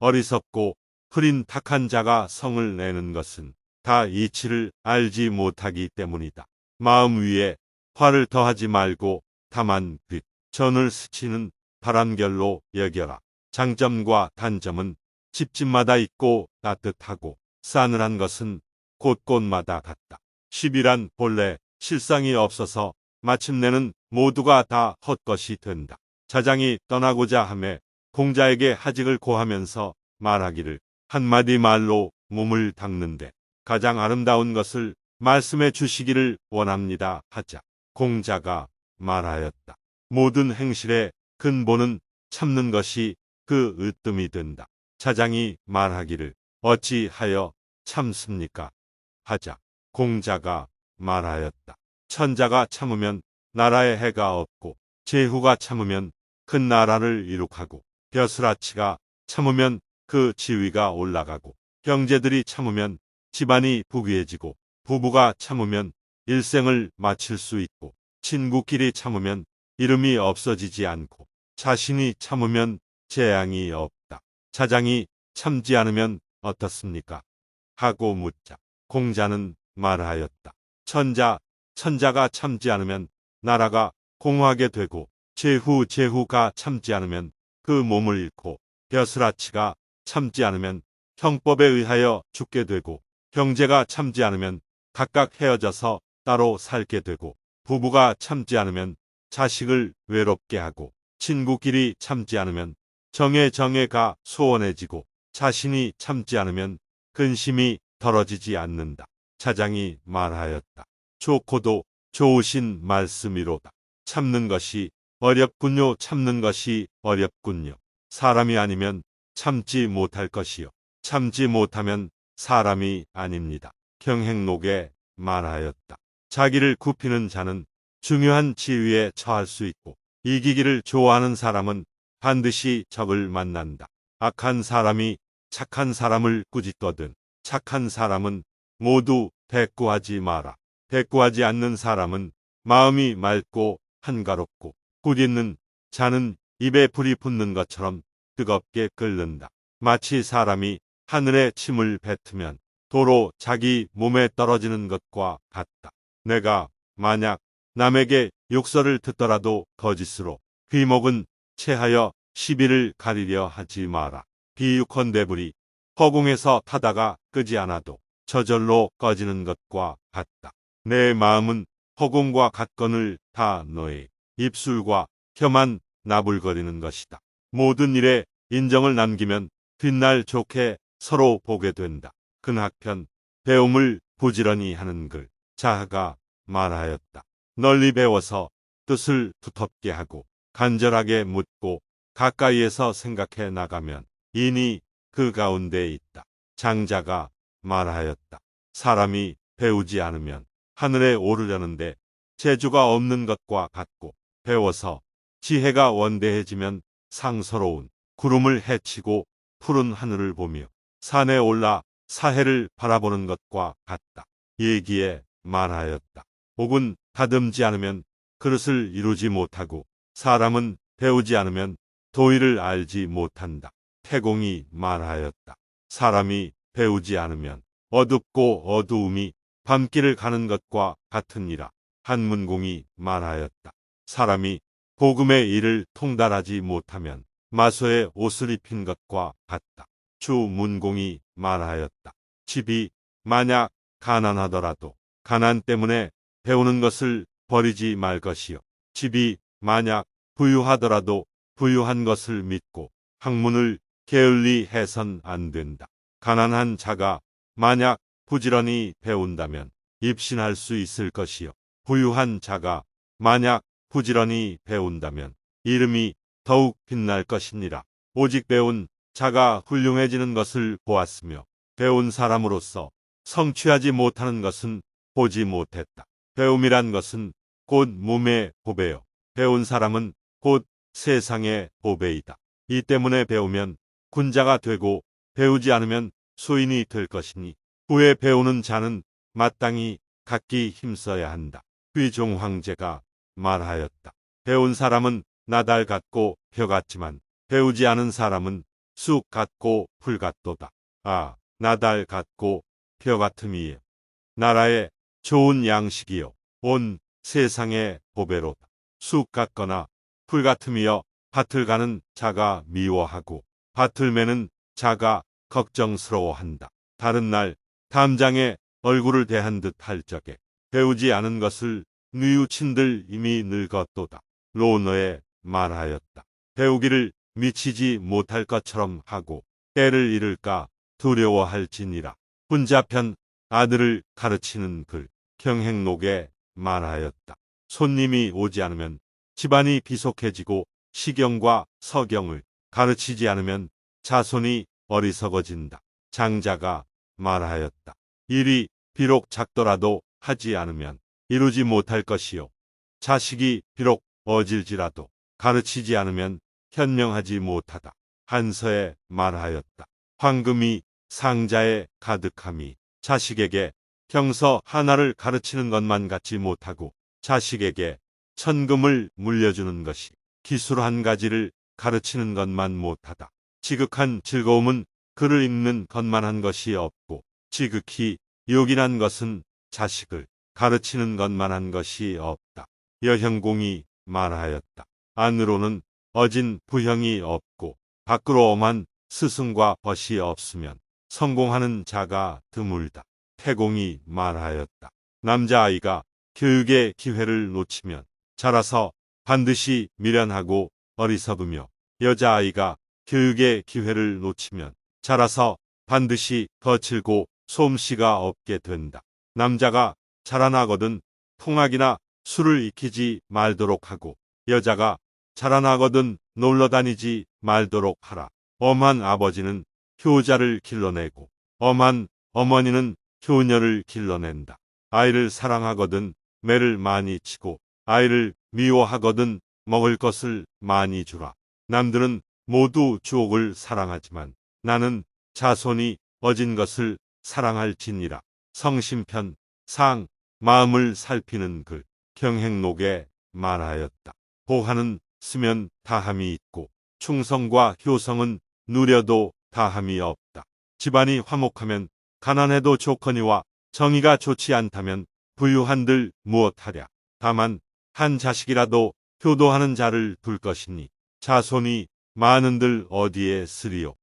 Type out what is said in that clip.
어리석고 흐린 탁한 자가 성을 내는 것은 다 이치를 알지 못하기 때문이다. 마음 위에 화를 더하지 말고 다만 그 전을 스치는 바람결로 여겨라. 장점과 단점은 집집마다 있고 따뜻하고 싸늘한 것은 곳곳마다 같다. 10이란 본래 실상이 없어서 마침내는 모두가 다 헛것이 된다. 자장이 떠나고자 함에 공자에게 하직을 고하면서 말하기를 한마디 말로 몸을 닦는데 가장 아름다운 것을 말씀해 주시기를 원합니다 하자 공자가 말하였다. 모든 행실의 근본은 참는 것이 그 으뜸이 된다. 자장이 말하기를 어찌하여 참습니까? 하자 공자가 말하였다. 천자가 참으면 나라에 해가 없고 제후가 참으면 큰 나라를 이룩하고 벼슬아치가 참으면 그 지위가 올라가고 형제들이 참으면 집안이 부귀해지고 부부가 참으면 일생을 마칠 수 있고 친구끼리 참으면 이름이 없어지지 않고 자신이 참으면 재앙이 없다. 자장이 참지 않으면 어떻습니까? 하고 묻자 공자는 말하였다. 천자, 천자가 참지 않으면 나라가 공하게 되고 제후, 제후가 참지 않으면 그 몸을 잃고 벼슬아치가 참지 않으면 형법에 의하여 죽게 되고 형제가 참지 않으면 각각 헤어져서 따로 살게 되고 부부가 참지 않으면 자식을 외롭게 하고 친구끼리 참지 않으면 정에 정에가 소원해지고 자신이 참지 않으면 근심이 덜어지지 않는다. 차장이 말하였다. 좋고도 좋으신 말씀이로다. 참는 것이 어렵군요. 참는 것이 어렵군요. 사람이 아니면 참지 못할 것이요. 참지 못하면 사람이 아닙니다. 경행록에 말하였다. 자기를 굽히는 자는 중요한 지위에 처할 수 있고 이기기를 좋아하는 사람은 반드시 적을 만난다. 악한 사람이 착한 사람을 꾸짖거든 착한 사람은 모두 대꾸하지 마라. 대꾸하지 않는 사람은 마음이 맑고 한가롭고 꾸짖는 자는 입에 불이 붙는 것처럼 뜨겁게 끓는다. 마치 사람이 하늘에 침을 뱉으면 도로 자기 몸에 떨어지는 것과 같다. 내가 만약 남에게 욕설을 듣더라도 거짓으로 귀목은 체하여 시비를 가리려 하지 마라. 비유컨대 불이 허공에서 타다가 끄지 않아도 저절로 꺼지는 것과 같다. 내 마음은 허공과 같건을 다 너의 입술과 혀만 나불거리는 것이다. 모든 일에 인정을 남기면 뒷날 좋게 서로 보게 된다. 근학편 배움을 부지런히 하는 글 자하가 말하였다. 널리 배워서 뜻을 두텁게 하고 간절하게 묻고 가까이에서 생각해 나가면 인이 그 가운데 있다. 장자가 말하였다. 사람이 배우지 않으면 하늘에 오르려는데 재주가 없는 것과 같고 배워서 지혜가 원대해지면 상서로운 구름을 헤치고 푸른 하늘을 보며 산에 올라 사해를 바라보는 것과 같다. 얘기에 말하였다. 혹은 다듬지 않으면 그릇을 이루지 못하고 사람은 배우지 않으면 도의를 알지 못한다. 태공이 말하였다. 사람이 배우지 않으면 어둡고 어두움이 밤길을 가는 것과 같으니라. 한문공이 말하였다. 사람이 복음의 일을 통달하지 못하면 마소의 옷을 입힌 것과 같다. 주 문공이 말하였다. 집이 만약 가난하더라도 가난 때문에 배우는 것을 버리지 말 것이요. 집이 만약 부유하더라도 부유한 것을 믿고 학문을 게을리 해선 안 된다. 가난한 자가 만약 부지런히 배운다면 입신할 수 있을 것이요. 부유한 자가 만약 부지런히 배운다면 이름이 더욱 빛날 것이니라. 오직 배운 자가 훌륭해지는 것을 보았으며 배운 사람으로서 성취하지 못하는 것은 보지 못했다. 배움이란 것은 곧 몸의 보배요. 배운 사람은 곧 세상의 보배이다. 이 때문에 배우면 군자가 되고 배우지 않으면 소인이 될 것이니 후에 배우는 자는 마땅히 각기 힘써야 한다. 귀종 황제가 말하였다. 배운 사람은 나달 같고 벼 같지만 배우지 않은 사람은 쑥 같고 풀 같도다. 아, 나달 같고 벼 같음이요. 나라의 좋은 양식이요. 온 세상의 보배로다. 쑥 같거나 풀 같음이여 밭을 가는 자가 미워하고 밭을 매는 자가 걱정스러워한다. 다른 날 담장에 얼굴을 대한 듯 할 적에 배우지 않은 것을 뉘우친들 이미 늙었도다. 로너에 말하였다. 배우기를 미치지 못할 것처럼 하고 때를 잃을까 두려워할 지니라. 혼자편 아들을 가르치는 글 경행록에 말하였다. 손님이 오지 않으면 집안이 비속해지고 시경과 서경을 가르치지 않으면 자손이 어리석어진다. 장자가 말하였다. 일이 비록 작더라도 하지 않으면 이루지 못할 것이요. 자식이 비록 어질지라도 가르치지 않으면 현명하지 못하다. 한서에 말하였다. 황금이 상자에 가득함이 자식에게 평서 하나를 가르치는 것만 갖지 못하고 자식에게 천금을 물려주는 것이 기술 한 가지를 가르치는 것만 못하다. 지극한 즐거움은 글을 읽는 것만 한 것이 없고 지극히 요긴한 것은 자식을 가르치는 것만 한 것이 없다. 여형공이 말하였다. 안으로는 어진 부형이 없고 밖으로 엄한 스승과 벗이 없으면 성공하는 자가 드물다. 태공이 말하였다. 남자아이가 교육의 기회를 놓치면 자라서 반드시 미련하고 어리석으며 여자아이가 교육의 기회를 놓치면 자라서 반드시 거칠고 솜씨가 없게 된다. 남자가 자라나거든 풍악이나 술을 익히지 말도록 하고 여자가 자라나거든 놀러 다니지 말도록 하라. 엄한 아버지는 효자를 길러내고 엄한 어머니는 효녀를 길러낸다. 아이를 사랑하거든 매를 많이 치고 아이를 미워하거든 먹을 것을 많이 주라. 남들은 모두 주옥을 사랑하지만 나는 자손이 어진 것을 사랑할지니라. 성심편 상 마음을 살피는 글 경행록에 말하였다. 보하는 쓰면 다함이 있고 충성과 효성은 누려도 다함이 없다. 집안이 화목하면 가난해도 좋거니와 정의가 좋지 않다면 부유한들 무엇하랴. 다만 한 자식이라도 효도하는 자를 둘 것이니 자손이 많은들 어디에 쓰리요.